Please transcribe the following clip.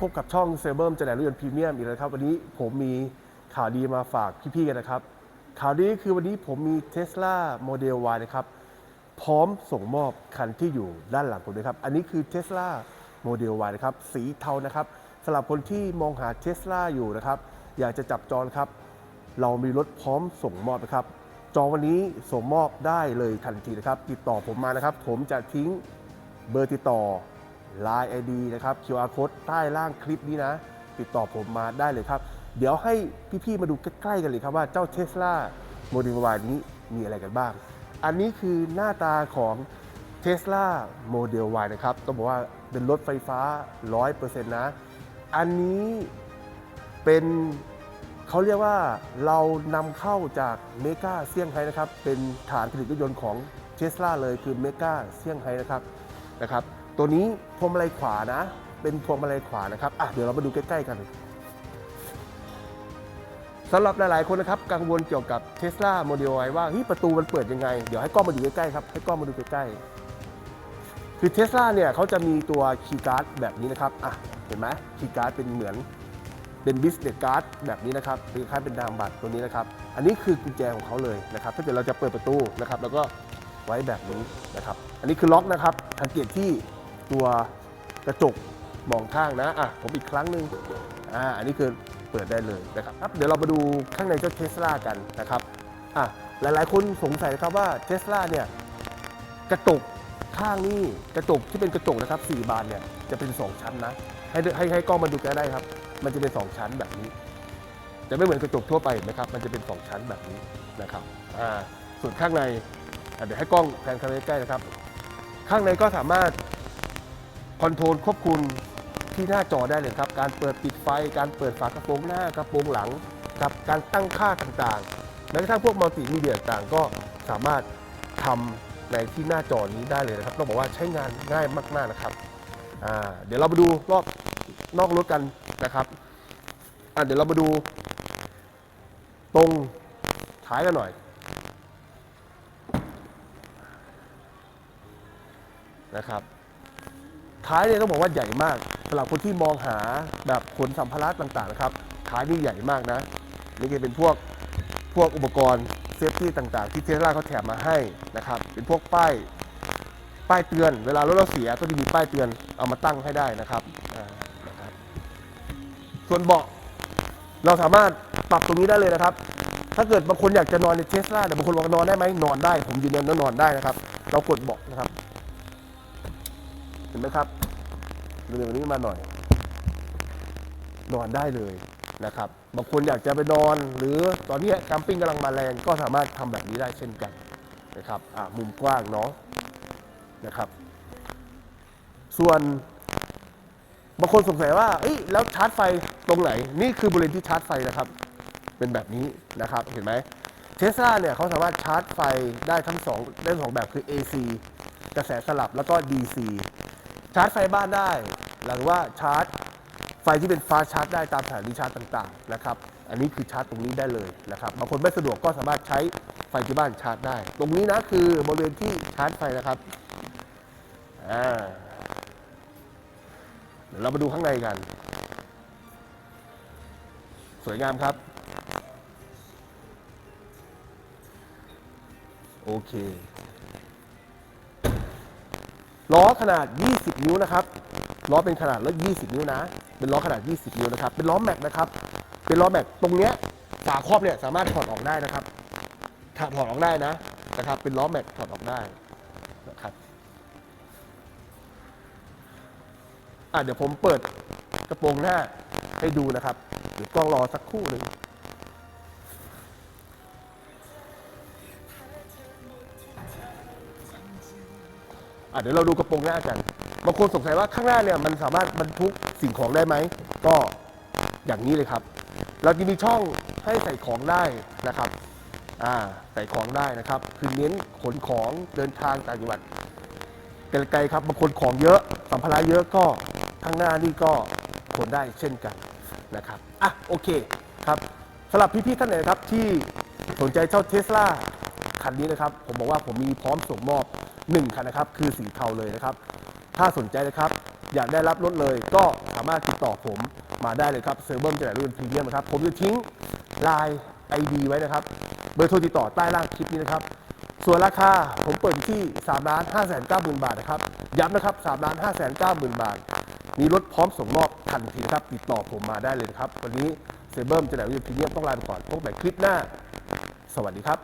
พบกับช่องเซเบิร์มจำหน่รถยนต์พรีเมียมอีกแล้วครับ วันนี้ผมมีข่าวดีมาฝากพี่ๆกันนะครับ ข่าวดีคือวันนี้ผมมี Tesla Model Y นะครับ พร้อมส่งมอบคันที่อยู่ด้านหลังผมด้วยครับ อันนี้คือ Tesla Model Y นะครับ สีเทานะครับสำหรับคนที่มองหา Tesla อยู่นะครับ อยากจะจับจองครับ เรามีรถพร้อมส่งมอบนะครับ จองวันนี้ส่งมอบได้เลยทันทีนะครับ ติดต่อผมมานะครับ ผมจะทิ้งเบอร์ติดต่อ Line ID นะครับ QR code ใต้ล่างคลิปนี้นะ ติดต่อผมมาได้เลยครับ เดี๋ยวให้พี่ๆมาดูใกล้ๆกันเลยครับว่าเจ้า Tesla Model Y นี้มีอะไรกันบ้าง อันนี้คือหน้าตาของ Tesla Model Y นะครับ ต้องบอกว่าเป็นรถไฟฟ้า 100%นะ อันนี้เป็นเขาเรียกว่าเรานำเข้าจากเมกาเซี่ยงไฮ้นะครับ เป็นฐานผลิตรถยนต์ของเทสลาเลยคือเมกาเซี่ยงไฮ้นะครับนะครับ ตัวนี้พวงมาลัยขวานะ เป็นพวงมาลัยขวานะครับอะเดี๋ยวเรามาดูใกล้ๆกันสำหรับหลายๆคนนะครับกังวลเกี่ยวกับ Tesla Model Y ว่าเฮ้ยประตูมันเปิดยังไง เดี๋ยวให้กล้องมาดูใกล้ๆครับให้กล้องมาดูใกล้ๆคือ Tesla เนี่ยเขาจะมีตัวคีย์การ์ดแบบนี้นะครับอะเห็นไหมคีย์การ์ดเป็นเหมือนเป็น business card แบบนี้นะครับคล้ายๆเป็นนามบัตรตัวนี้นะครับ อันนี้คือกุญแจของเขาเลยนะครับ ถ้าเกิดเราจะเปิดประตูนะครับ แล้วก็ไว้แบบนี้นะครับ อันนี้คือล็อกนะครับสังเกตที่ ตัวกระจกมองข้างนะอะผมอีกครั้งหนึ่งอ่าอันนี้คือเปิดได้เลยนะครับครับ เดี๋ยวเรามาดูข้างในเจ้าเทสลากันนะครับอะหลายๆ คนสงสัยนะครับว่าเทสลาเนี่ยกระจกข้างนี่กระจกที่เป็นกระจกนะครับ4บานเนี่ยจะเป็น 2 ชั้นนะ ให้ให้ให้กล้องมาดูกันได้ครับ มันจะเป็น 2 ชั้นแบบนี้ จะไม่เหมือนกระจกทั่วไปนไหมครับ มันจะเป็น 2 ชั้นแบบนี้นะครับอ่าส่วนข้างในเดี๋ยวให้กล้องแพนเข้าไปใกล้นะครับ ข้างในก็สามารถ คอนโทรลควบคุมที่หน้าจอได้เลยครับ การเปิดปิดไฟ การเปิดฝากระโปรงหน้ากระโปรงหลังครับการตั้งค่าต่างๆแม้กระทั่งพวกมัลติมีเดียต่างก็สามารถทำในที่หน้าจอนี้ได้เลยนะครับต้องบอกว่าใช้งานง่ายมากๆนะครับเดี๋ยวเรามาดูรอบนอกรถกันนะครับเดี๋ยวเรามาดู ตรงท้ายกันหน่อยนะครับ ท้ายเนี่ยต้องบอกว่าใหญ่มากสำหรับคนที่มองหาแบบขนสัมภาระต่างๆนะครับท้ายนี่ใหญ่มากนะนี่ก็เป็นพวกพวกอุปกรณ์เซฟตี้ต่างๆ ที่เทสลาเขาแถมมาให้นะครับ เป็นพวกป้ายป้ายเตือน เวลารถเราเสียก็จะมีป้ายเตือนเอามาตั้งให้ได้นะครับนะครับ ส่วนเบาะเราสามารถปรับตรงนี้ได้เลยนะครับ ถ้าเกิดบางคนอยากจะนอนในเทสลาแต่บางคนบอกนอนได้ไหมนอนได้ ผมยืนยันว่านอนได้นะครับ เรากดเบาะนะครับ เห็นไหมครับเรื่องนี้มาหน่อย นอนได้เลยนะครับบางคนอยากจะไปนอน หรือตอนนี้แคมปิ้งกำลังมาแรงก็สามารถทำแบบนี้ได้เช่นกันนะครับมุมกว้างเนาะนะครับ ส่วนบางคนสงสัยว่าเอ้ยแล้วชาร์จไฟตรงไหน นี่คือบริเวณที่ชาร์จไฟนะครับ เป็นแบบนี้นะครับ เห็นไหมเทสลาเนี่ยเขาสามารถชาร์จไฟได้ทั้งสองได้สองแบบคือ AC กระแสสลับแล้วก็ DC ชาร์จไฟบ้านได้ หรือว่าชาร์จไฟที่เป็นฟ้าชาร์จได้ตามสถานีชาร์จต่างๆนะครับ อันนี้คือชาร์จตรงนี้ได้เลยนะครับบางคนไม่สะดวกก็สามารถใช้ไฟที่บ้านชาร์จได้ ตรงนี้นะคือบริเวณที่ชาร์จไฟนะครับเดี๋ยวเรามาดูข้างในกัน สวยงามครับ โอเค ล้อขนาด 20 นิ้วนะครับล้อเป็นขนาดรถ20 นิ้วนะ เป็นล้อขนาด 20 นิ้วนะครับ เป็นล้อแม็กนะครับ เป็นล้อแม็กตรงเนี้ยฝาครอบเนี่ยสามารถถอดออกได้นะครับถ้าถอดออกได้นะนะครับ เป็นล้อแม็กถอดออกได้นะครับอะเดี๋ยวผมเปิดกระโปรงหน้าให้ดูนะครับเดี๋ยวกล้องรอสักครู่หนึ่ง อะเดี๋ยวเราดูกระโปรงหน้ากันบางคนสงสัยว่าข้างหน้าเนี่ยมันสามารถบรรทุกสิ่งของได้ไหม ก็อย่างนี้เลยครับ เราจะมีช่องให้ใส่ของได้นะครับอ่าใส่ของได้นะครับ คือเน้นขนของเดินทางต่างจังหวัดไกลๆครับบางคนของเยอะสัมภาระเยอะก็ข้างหน้านี่ก็ขนได้เช่นกันนะครับอะโอเคครับสำหรับพี่ๆท่านไหนครับที่สนใจเจ้าเทสลาคันนี้นะครับ ผมบอกว่าผมมีพร้อมส่งมอบ 1คันนะครับ คือสีเทาเลยนะครับ ถ้าสนใจนะครับ อยากได้รับรถเลยก็สามารถติดต่อผมมาได้เลยครับเซอร์เบิร์มจำหน่ายรุ่นพรีเมียมนะครับ ผมจะทิ้งไลน์ไอดีไว้นะครับ เบอร์โทรติดต่อใต้ล่างคลิปนี้นะครับ ส่วนราคาผมเปิดที่3ล้าน5แสน9หมื่นบาทนะครับ ย้ำนะครับ3ล้าน5แสน9หมื่นบาท มีรถพร้อมส่งมอบทันทีครับ ติดต่อผมมาได้เลยครับ วันนี้เซเบิร์มจะไหนวิวพรีเมียมต้องลาไปก่อนพบใหม่คลิปหน้า สวัสดีครับ